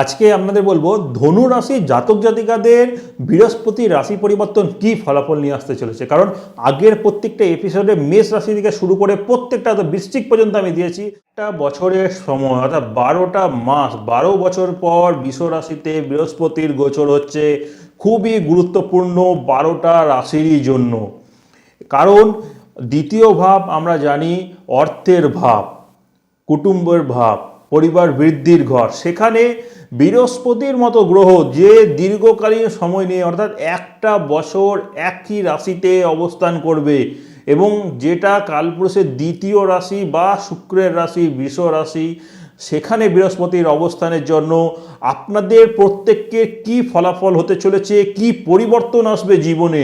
আজকে আপনাদের বলব, ধনু রাশি জাতক জাতিকাদের বৃহস্পতি রাশি পরিবর্তন কি ফলাফল নিয়ে আসতে চলেছে? কারণ আগের প্রত্যেকটা এপিসোডে মেষ রাশি থেকে শুরু করে প্রত্যেকটা বৃশ্চিক পর্যন্ত আমি দিয়েছি। একটা বছরের সময়, অর্থাৎ বারোটা মাস, বারো বছর পর বিষ রাশিতে বৃহস্পতির গোচর হচ্ছে খুবই গুরুত্বপূর্ণ বারোটা রাশিরই জন্য। কারণ দ্বিতীয় ভাব আমরা জানি অর্থের ভাব, কুটুম্বের ভাব। পরিবার বৃদ্ধির ঘর। সেখানে বৃহস্পতির মতো গ্রহ যে দীর্ঘকালীন সময় নিয়ে অর্থাৎ একটা বছর একই রাশিতে অবস্থান করবে এবং যেটা কালপুরুষের দ্বিতীয় রাশি বা শুক্রের রাশি, বৃষ রাশি, সেখানে বৃহস্পতির অবস্থানের জন্য আপনাদের প্রত্যেককে কি ফলাফল হতে চলেছে, কি পরিবর্তন আসবে জীবনে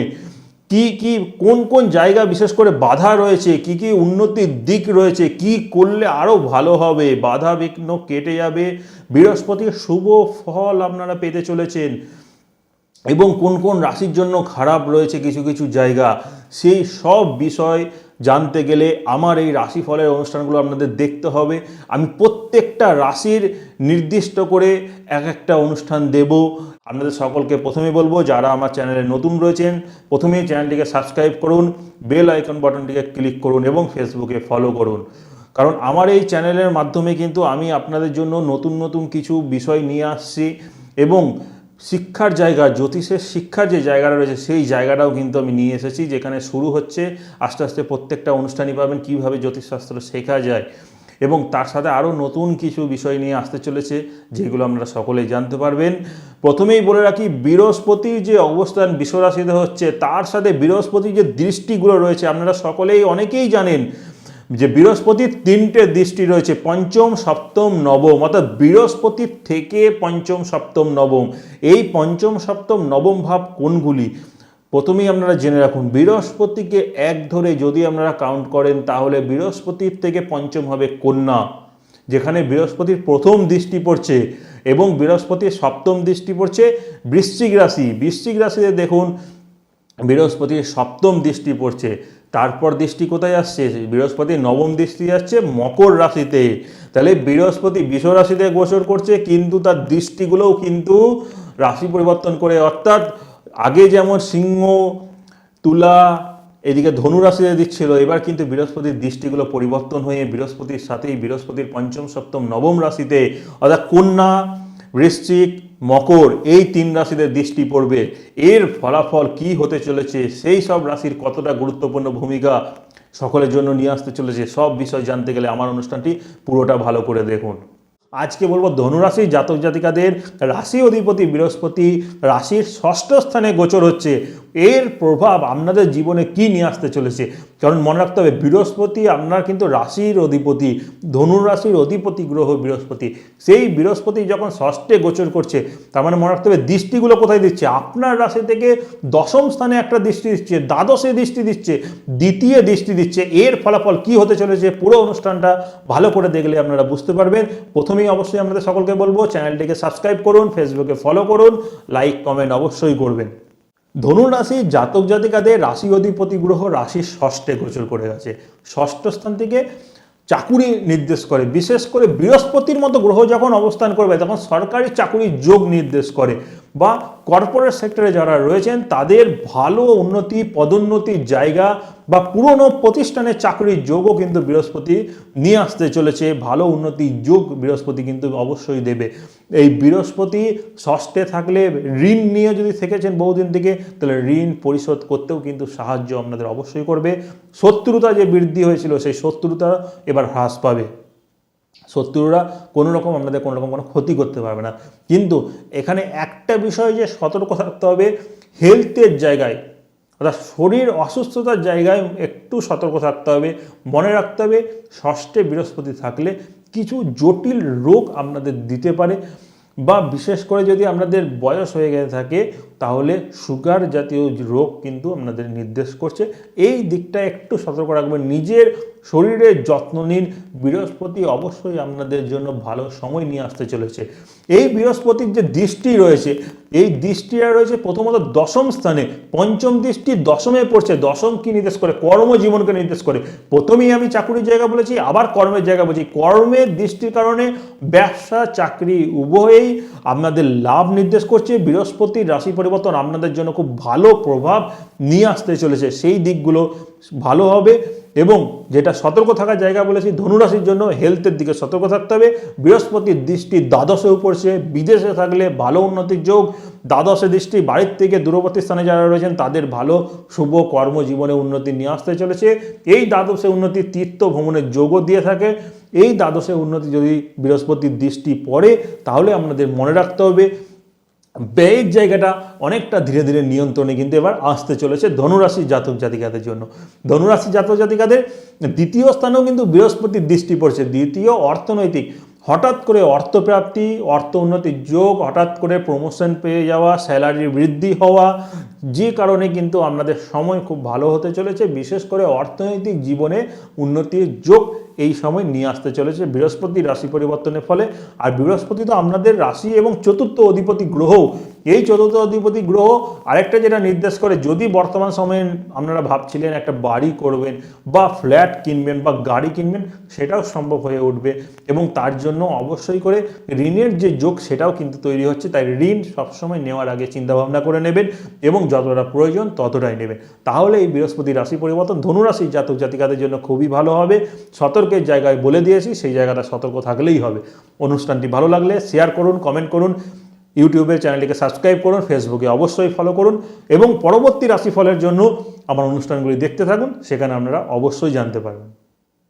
কি কি, কোন কোন জায়গা বিশেষ করে বাধা রয়েছে, কি কি উন্নতির দিক রয়েছে, কি করলে আরও ভালো হবে? বাধা বিঘ্ন কেটে যাবে। বৃহস্পতির শুভ ফল আপনারা পেতে চলেছেন। এবং কোন কোন রাশির জন্য খারাপ রয়েছে কিছু কিছু জায়গা? সেই সব বিষয় জানতে গেলে আমার এই রাশিফলের অনুষ্ঠানগুলো আপনাদের দেখতে হবে। আমি প্রত্যেকটা রাশির নির্দিষ্ট করে এক একটা অনুষ্ঠান দেব। আপনাদের সকলকে প্রথমে বলব, যারা আমার চ্যানেলে নতুন রয়েছেন, প্রথমেই চ্যানেলটিকে সাবস্ক্রাইব করুন, বেল আইকন বাটনটিকে ক্লিক করুন এবং ফেসবুকে ফলো করুন। কারণ আমার এই চ্যানেলের মাধ্যমে কিন্তু আমি আপনাদের জন্য নতুন নতুন কিছু বিষয় নিয়ে আসছি এবং শিক্ষার জায়গা, জ্যোতিষের শিক্ষার যে জায়গাটা রয়েছে, সেই জায়গাটাও কিন্তু আমি নিয়ে এসেছি, যেখানে শুরু হচ্ছে, আস্তে আস্তে প্রত্যেকটা অনুষ্ঠানই পাবেন, কীভাবে জ্যোতিষশাস্ত্র শেখা যায়। এবং তার সাথে আরও নতুন কিছু বিষয় নিয়ে আসতে চলেছে, যেগুলো আপনারা সকলেই জানতে পারবেন। প্রথমেই বলে রাখি, বৃহস্পতির যে অবস্থান বিশ্বরাশিতে হচ্ছে, তার সাথে বৃহস্পতির যে দৃষ্টিগুলো রয়েছে, আপনারা সকলেই অনেকেই জানেন যে বৃহস্পতির তিনটে দৃষ্টি রয়েছে, পঞ্চম, সপ্তম, নবম। অর্থাৎ বৃহস্পতির থেকে পঞ্চম, সপ্তম, নবম। এই পঞ্চম, সপ্তম, নবম ভাব কোনগুলি? প্রথমেই আপনারা জেনে রাখুন, বৃহস্পতিকে এক ধরে যদি আপনারা কাউন্ট করেন, তাহলে বৃহস্পতির থেকে পঞ্চম হবে কন্যা, যেখানে বৃহস্পতির প্রথম দৃষ্টি পড়ছে এবং বৃহস্পতির সপ্তম দৃষ্টি পড়ছে বৃশ্চিক রাশি। বৃশ্চিক রাশিতে দেখুন, বৃহস্পতির সপ্তম দৃষ্টি পড়ছে, তারপর দৃষ্টি কোথায় আসছে? বৃহস্পতির নবম দৃষ্টি যাচ্ছে মকর রাশিতে। তাহলে বৃহস্পতি বিষ রাশিতে গোচর করছে, কিন্তু তার দৃষ্টিগুলোও কিন্তু রাশি পরিবর্তন করে, অর্থাৎ আগে যেমন সিংহ, তুলা, এদিকে ধনু রাশিতে দিচ্ছিল এবার কিন্তু বৃহস্পতির দৃষ্টিগুলো পরিবর্তন হয়ে বৃহস্পতির সাথেই বৃহস্পতির পঞ্চম, সপ্তম, নবম রাশিতে, অর্থাৎ কন্যা, বৃশ্চিক, মকর, এই তিন রাশিতে দৃষ্টি পড়বে। এর ফলাফল কি হতে চলেছে, সেই সব রাশির কতটা গুরুত্বপূর্ণ ভূমিকা সকলের জন্য নিয়ে আসতে চলেছে, সব বিষয় জানতে গেলে আমার অনুষ্ঠানটি পুরোটা ভালো করে দেখুন। আজকে বলব ধনুরাশি জাতক জাতিকাদের রাশি অধিপতি বৃহস্পতি রাশির ষষ্ঠ স্থানে গোচর হচ্ছে। এর প্রভাব আপনাদের জীবনে কি নিয়ে আসতে চলেছে? কারণ মনে রাখতে হবে, বৃহস্পতি আপনার কিন্তু রাশির অধিপতি ধনুরাশির অধিপতি, গ্রহ বৃহস্পতি। সেই বৃহস্পতি যখন ষষ্ঠে গোচর করছে, তার মানে মনে রাখতে হবে দৃষ্টিগুলো কোথায় দিচ্ছে? আপনার রাশি থেকে দশম স্থানে একটা দৃষ্টি দিচ্ছে, দ্বাদশে দৃষ্টি দিচ্ছে, দ্বিতীয় দৃষ্টি দিচ্ছে। এর ফলাফল কি হতে চলেছে? পুরো অনুষ্ঠানটা ভালো করে দেখলে আপনারা বুঝতে পারবেন। প্রথমেই অবশ্যই আপনাদের সকলকে বলব, চ্যানেলটিকে সাবস্ক্রাইব করুন, ফেসবুকে ফলো করুন, লাইক, কমেন্ট অবশ্যই করবেন। ধনু রাশি জাতক জাতিকাদের রাশি অধিপতি গ্রহ রাশির ষষ্ঠে গোচর করে গেছে। ষষ্ঠ স্থান থেকে চাকুরি নির্দেশ করে, বিশেষ করে বৃহস্পতির মতো গ্রহ যখন অবস্থান করবে, তখন সরকারি চাকুরির যোগ নির্দেশ করে। বা কর্পোরেট সেক্টরে যারা রয়েছেন, তাদের ভালো উন্নতি, পদোন্নতির জায়গা বা পুরনো প্রতিষ্ঠানের চাকরির যোগও কিন্তু বৃহস্পতি নিয়ে আসতে চলেছে। ভালো উন্নতির যোগ বৃহস্পতি কিন্তু অবশ্যই দেবে। এই বৃহস্পতি ষষ্ঠে থাকলে ঋণ নিয়ে যদি থেকেছেন বহুদিন থেকে, তাহলে ঋণ পরিশোধ করতেও কিন্তু সাহায্য আপনাদের অবশ্যই করবে। শত্রুতা যে বৃদ্ধি হয়েছিল, সেই শত্রুতা এবার হ্রাস পাবে। শত্রুরা কোনো রকম আপনাদের কোনো রকম কোনো ক্ষতি করতে পারবে না। কিন্তু এখানে একটা বিষয় যে সতর্ক থাকতে হবে হেলথের জায়গায় অর্থাৎ শরীর অসুস্থতার জায়গায় একটু সতর্ক থাকতে হবে, মনে রাখতে হবে ষষ্ঠে বৃহস্পতি থাকলে কিছু জটিল রোগ আপনাদের দিতে পারে বা বিশেষ করে যদি আপনাদের বয়স হয়ে গেছে থাকে তাহলে সুগার জাতীয় রোগ কিন্তু আপনাদের নির্দেশ করছে। এই দিকটা একটু সতর্ক রাখবেন। নিজের শরীরের যত্ন নিন। বৃহস্পতি অবশ্যই আপনাদের জন্য ভালো সময় নিয়ে আসতে চলেছে। এই বৃহস্পতির যে দৃষ্টি রয়েছে, এই দৃষ্টিটা রয়েছে প্রথমত দশম স্থানে। পঞ্চম দৃষ্টি দশমে পড়ছে। দশম কি নির্দেশ করে? কর্মজীবনকে নির্দেশ করে। প্রথমেই আমি চাকুরির জায়গা বলেছি, আবার কর্মের জায়গা বলছি। কর্মের দৃষ্টির কারণে ব্যবসা, চাকরি উভয়েই আপনাদের লাভ নির্দেশ করছে। বৃহস্পতির রাশি পরিবর্তন আপনাদের জন্য খুব ভালো প্রভাব নিয়ে আসতে চলেছে। সেই দিকগুলো ভালো হবে এবং যেটা সতর্ক থাকার জায়গা বলেছি, ধনুরাশির জন্য হেলথের দিকে সতর্ক থাকতে হবে। বৃহস্পতির দৃষ্টি দ্বাদশেও পড়ছে বিদেশে থাকলে ভালো উন্নতির যোগ। দ্বাদশে দৃষ্টি বাড়ির থেকে দূরবর্তী স্থানে যারা রয়েছেন, তাদের ভালো শুভ কর্মজীবনে উন্নতি নিয়ে আসতে চলেছে। এই দ্বাদশে উন্নতি তীর্থ ভ্রমণের যোগও দিয়ে থাকে। এই দ্বাদশে উন্নতি যদি বৃহস্পতির দৃষ্টি পড়ে, তাহলে আপনাদের মনে রাখতে হবে। ব্যয়ের জায়গাটা অনেকটা ধীরে ধীরে নিয়ন্ত্রণে কিন্তু এবার আসতে চলেছে ধনুরাশি জাতক জাতিকাদের জন্য। ধনুরাশি জাতক জাতিকাদের দ্বিতীয় স্থানেও কিন্তু বৃহস্পতির দৃষ্টি পড়ছে। দ্বিতীয় অর্থনৈতিক। হঠাৎ করে অর্থপ্রাপ্তি, অর্থ উন্নতির যোগ, হঠাৎ করে প্রমোশন পেয়ে যাওয়া স্যালারি বৃদ্ধি হওয়া, যে কারণে কিন্তু আপনাদের সময় খুব ভালো হতে চলেছে। বিশেষ করে অর্থনৈতিক জীবনে উন্নতির যোগ এই সময় নিয়ে আসতে চলেছে। বৃহস্পতি রাশি পরিবর্তনের ফলে। আর বৃহস্পতি তো আপনাদের রাশি এবং চতুর্থ অধিপতি গ্রহ। এই চতুর্থ অধিপতি গ্রহ আরেকটা যেটা নির্দেশ করে, যদি বর্তমান সময়ে আপনারা ভাবছিলেন একটা বাড়ি করবেন বা ফ্ল্যাট কিনবেন বা গাড়ি কিনবেন, সেটাও সম্ভব হয়ে উঠবে। এবং তার জন্য অবশ্যই করে ঋণের যে যোগ, সেটাও কিন্তু তৈরি হচ্ছে। তাই ঋণ সবসময় নেওয়ার আগে চিন্তাভাবনা করে নেবেন এবং যতটা প্রয়োজন ততটাই নেবেন। তাহলে এই বৃহস্পতি রাশি পরিবর্তন ধনুরাশির জাতক জাতিকাদের জন্য খুবই ভালো হবে। সতর্কের জায়গায় বলে দিয়েছি, সেই জায়গাটা সতর্ক থাকলেই হবে। অনুষ্ঠানটি ভালো লাগলে শেয়ার করুন কমেন্ট করুন, ইউটিউবের চ্যানেলটিকে সাবস্ক্রাইব করুন ফেসবুকে অবশ্যই ফলো করুন এবং পরবর্তী রাশিফলের জন্য আমার অনুষ্ঠানগুলি দেখতে থাকুন, সেখানে আপনারা অবশ্যই জানতে পারবেন।